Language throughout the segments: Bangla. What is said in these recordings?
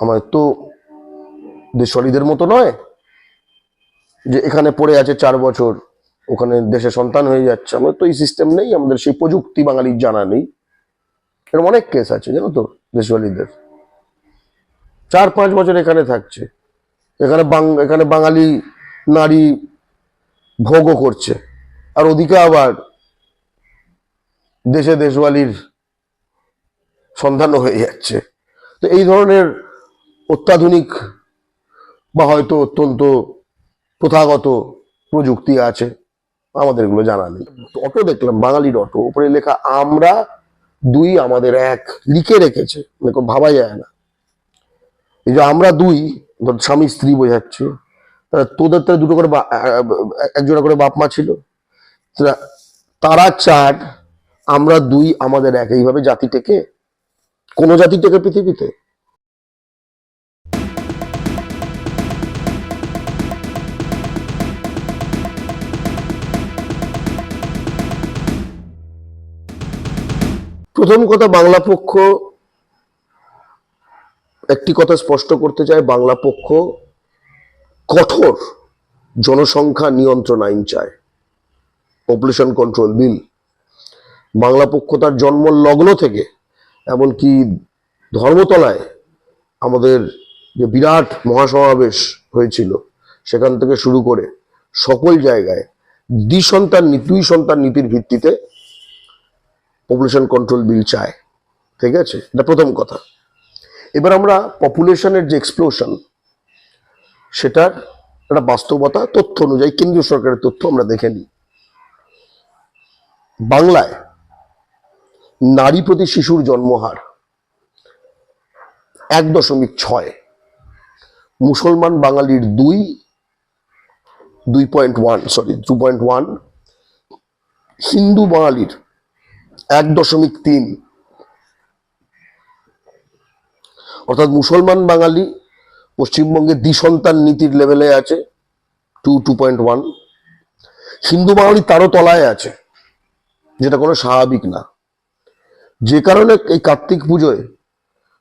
আমার তো দেশওয়ালিদের মতো নয় যে এখানে পড়ে আছে চার বছর, ওখানে দেশে সন্তান হয়ে যাচ্ছে। আমাদের তো এই সিস্টেম নেই, আমাদের সেই প্রযুক্তি বাঙালির জানা নেই। এরকম অনেক কেস আছে, জানো তো দেশওয়ালিদের চার, পাঁচ বছর এখানে থাকছে। এখানে এখানে বাঙালি নারী ভোগও করছে। আর ওদিকে আবার দেশে দেশওয়ালির সন্ধানও হয়ে যাচ্ছে। তো এই ধরনের অত্যাধুনিক বা হয়তো অত্যন্ত প্রথাগত প্রযুক্তি আছে আমাদের এগুলো জানা নেই। অটো দেখলাম বাঙালির অটো উপরে লেখা, আমরা দুই আমাদের এক লিখে রেখেছে। দেখো ভাবা যায় না। এই যে আমরা দুই ধর স্বামী স্ত্রী বোঝাচ্ছে তোদের তো দুটো করে একজোড়া করে বাপ মা ছিল। তারা চার, আমরা দুই আমাদের এক এইভাবে জাতি থেকে কোনো জাতি থেকে পৃথিবীতে? প্রথম কথা, বাংলা পক্ষ একটি কথা স্পষ্ট করতে চায়, বাংলা পক্ষ কঠোর জনসংখ্যা নিয়ন্ত্রণ আইন চায়। পপুলেশন কন্ট্রোল বিল বাংলা পক্ষ তার জন্ম লগ্ন থেকে, এমনকি ধর্মতলায় আমাদের যে বিরাট মহাসমাবেশ হয়েছিল, সেখান থেকে শুরু করে সকল জায়গায় দ্বি সন্তান দুই সন্তান নীতির ভিত্তিতে পপুলেশন কন্ট্রোল বিল চায়। ঠিক আছে? এটা প্রথম কথা। এবার আমরা পপুলেশনের যে এক্সপ্লোশন সেটার একটা বাস্তবতা, তথ্য অনুযায়ী কেন্দ্রীয় সরকারের তথ্য আমরা দেখে নিই। বাংলায় নারী প্রতি শিশুর জন্মহার এক দশমিক ছয়। মুসলমান বাঙালির দুই দুই point one sorry two point one Hindu বাঙালির এক দশমিক তিন। অর্থাৎ মুসলমান বাঙালি পশ্চিমবঙ্গে দ্বিসন্তান নীতির লেভেলে আছে টু টু পয়েন্ট ওয়ান হিন্দু বাঙালি তারও তলায় আছে, যেটা কোনো স্বাভাবিক না। যে কারণে এই কার্তিক পুজোয়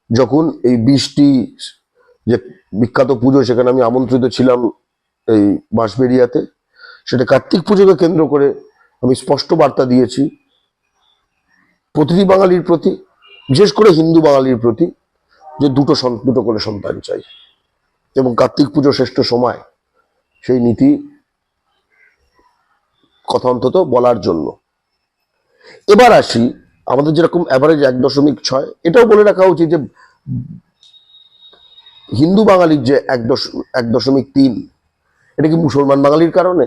যখন এই বৃষ্টি, যে বিখ্যাত পুজো, সেখানে আমি আমন্ত্রিত ছিলাম এই বাঁশবেরিয়াতে সেটা কার্তিক পুজোকে কেন্দ্র করে আমি স্পষ্ট বার্তা দিয়েছি। প্রতিটি বাঙালির প্রতি, বিশেষ করে হিন্দু বাঙালির প্রতি, যে দুটো দুটো করে সন্তান চাই। এবং কার্তিক পুজো শ্রেষ্ঠ সময়, সেই নীতি কথা অন্তত বলার জন্য। এবার আসি, আমাদের যেরকম অ্যাভারেজ এক দশমিক ছয়, এটাও বলে রাখা উচিত যে, হিন্দু বাঙালির যে এক দশ, এক দশমিক তিন, এটা কি মুসলমান বাঙালির কারণে?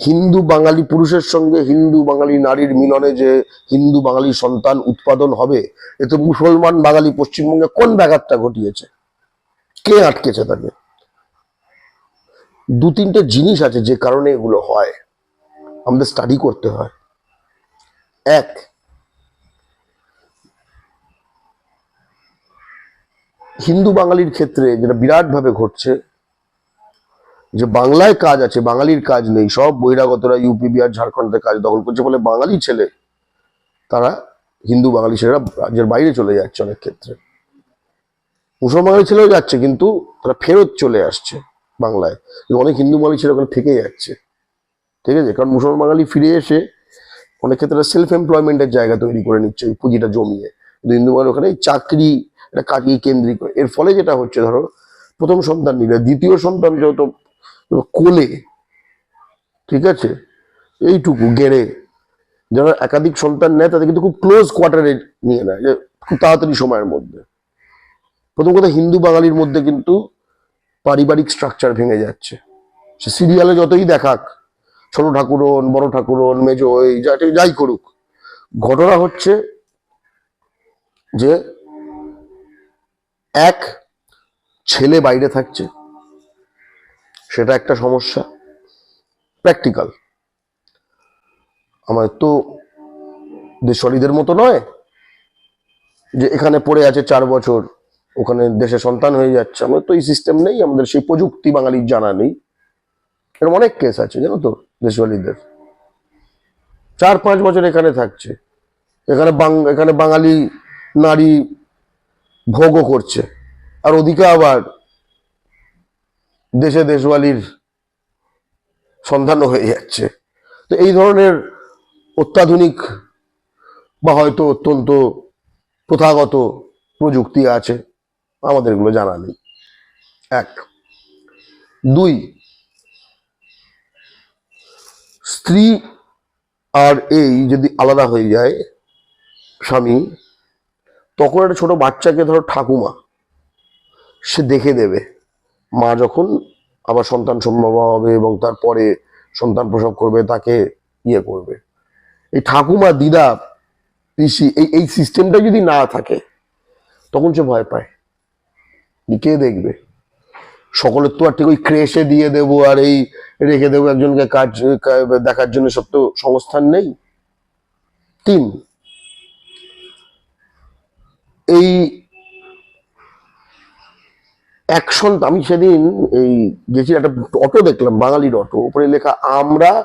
হিন্দু বাঙালি পুরুষের সঙ্গে হিন্দু বাঙালি নারীর মিলনে যে হিন্দু বাঙালি সন্তান উৎপাদন হবে, এ তো মুসলমান বাঙালি পশ্চিমবঙ্গে কোন ব্যাঘাতটা ঘটিয়েছে? কে আটকেছে তাকে? দু তিনটে জিনিস আছে যে কারণে এগুলো হয়। আমাদের স্টাডি করতে হয়। এক, হিন্দু বাঙালির ক্ষেত্রে যেটা বিরাটভাবে ঘটছে যে বাংলায় কাজ আছে, বাঙালির কাজ নেই, সব বহিরাগতরা ইউপি বিহার ঝাড়খণ্ডে কাজ দখল করছে বলে বাঙালি ছেলে, তারা হিন্দু বাঙালি ছেলেরা রাজ্যের বাইরে চলে যাচ্ছে অনেক ক্ষেত্রে। মুসলমান বাঙালি ছেলেও যাচ্ছে, কিন্তু তারা ফেরত চলে আসছে বাংলায়। অনেক হিন্দু বাঙালি ছেলে ওখানে থেকে যাচ্ছে। ঠিক আছে? কারণ মুসলমান বাঙালি ফিরে এসে অনেক ক্ষেত্রে সেলফ এমপ্লয়মেন্টের জায়গা তৈরি করে নিচ্ছে এই পুঁজিটা জমিয়ে। কিন্তু হিন্দু বাঙালি ওখানে চাকরি, একটা কাজই কেন্দ্রিক এর ফলে যেটা হচ্ছে, ধরো, প্রথম সন্তান নিলে, দ্বিতীয় সন্তান যেহেতু কোলে, ঠিক আছে? এইটুকু গেড়ে যারা একাধিক সন্তান নেয়, তাদের কিন্তু খুব ক্লোজ কোয়ার্টারে নিয়ে নেয়, যে খুব তাড়াতাড়ি সময়ের মধ্যে। প্রথম কথা, হিন্দু বাঙালির মধ্যে কিন্তু পারিবারিক স্ট্রাকচার ভেঙে যাচ্ছে। সে সিরিয়ালে যতই দেখাক, ছোট ঠাকুরন, বড় ঠাকুরন, মেজো, এই যাই করুক, ঘটনা হচ্ছে যে, এক, ছেলে বাইরে থাকছে। সেটা একটা সমস্যা। প্র্যাকটিক্যাল আমার তো দেশওয়ালিদের মতো নয় যে এখানে পড়ে আছে চার বছর, ওখানে দেশে সন্তান হয়ে যাচ্ছে। আমাদের তো এই সিস্টেম নেই, আমাদের সেই প্রযুক্তি বাঙালির জানা নেই। এরকম অনেক কেস আছে, জানো তো, দেশওয়ালিদের। চার পাঁচ বছর এখানে থাকছে। এখানে এখানে বাঙালি নারী ভোগও করছে। আর ওদিকে আবার দেশে দেশওয়ালির সন্ধানও হয়ে যাচ্ছে। তো এই ধরনের অত্যাধুনিক বা হয়তো অত্যন্ত প্রথাগত প্রযুক্তি আছে আমাদের এগুলো জানা নেই। এক। দুই, স্ত্রী আর এই যদি আলাদা হয়ে যায় স্বামী, তখন একটা ছোট বাচ্চাকে ধরো ঠাকুমা, সে দেখে দেবে। মা যখন আবার সন্তান সম্ভব হবে এবং তারপরে সন্তান প্রসব করবে, তাকে ইয়ে করবে। এই ঠাকুমা, দিদা, পিসি, এই এই সিস্টেমটা যদি না থাকে, তখন সে ভয় পায়। কে দেখবে? সকলের তো আর ঠিক ওই ক্রেশে দিয়ে দেবো আর এই রেখে দেবো, একজনকে কাজ দেখার জন্য সব তো সংস্থান নেই। তিন, এই অ্যাকশন, আমি সেদিন এই গেছি একটা অটো দেখলাম, বাঙালির অটো উপরে লেখা, আমরা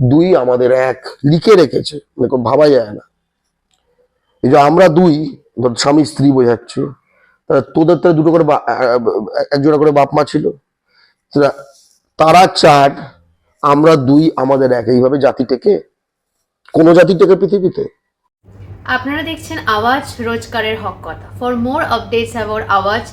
দুই আমাদের এক লিখে রেখেছে। মানে কোনো ভাবা যায় না। এই যে আমরা দুই ধর স্বামী স্ত্রী বোঝাচ্ছে। তোদের তো দুটো করে বা- এক করে বাপ মা ছিল। তারা চার, আমরা দুই আমাদের এক এইভাবে জাতি থেকে? কোন জাতি থেকে পৃথিবীতে? আপনারা দেখছেন আওয়াজ রোজকারের হক কথা। For more updates about Awaaz